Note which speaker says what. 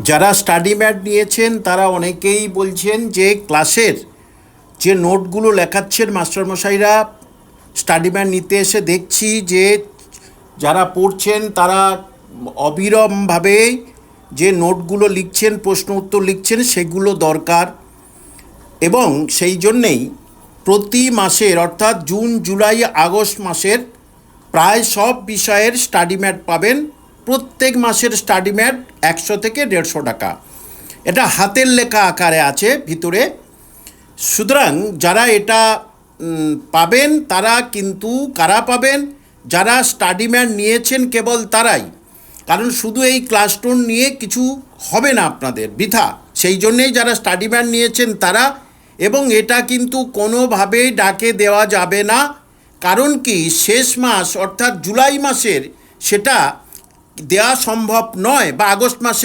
Speaker 1: যারা study mat নিয়েছেন, তারা অনেকেই বলছেন যে ক্লাসের যে নোটগুলো লেখাচ্ছেন মাস্টারমশাইরা স্টাডি ম্যাট নিতে এসে দেখছি যে যারা পড়ছেন, তারা অবিরমভাবে যে নোটগুলো লিখছেন, প্রশ্ন উত্তর লিখছেন, সেগুলো দরকার। এবং সেই জন্যেই প্রতি মাসের, অর্থাৎ জুন, জুলাই, আগস্ট মাসের প্রায় সব বিষয়ের স্টাডি ম্যাট পাবেন। প্রত্যেক মাসের স্টাডি ম্যাট একশো থেকে দেড়শো টাকা। এটা হাতের লেখা আকারে আছে, ভিতরে। সুতরাং যারা এটা পাবেন, তারা কিন্তু কারা পাবেন? যারা স্টাডি ম্যাট নিয়েছেন কেবল তারাই। কারণ শুধু এই ক্লাসটোন নিয়ে কিছু হবে না আপনাদের, বৃথা। সেই জন্যেই যারা স্টাডি ম্যাট নিয়েছেন তারা, এবং এটা কিন্তু কোনোভাবেই ডাকে দেওয়া যাবে না। কারণ কি, শেষ মাস অর্থাৎ জুলাই মাসের সেটা দেওয়া সম্ভব নয় বা আগস্ট মাসের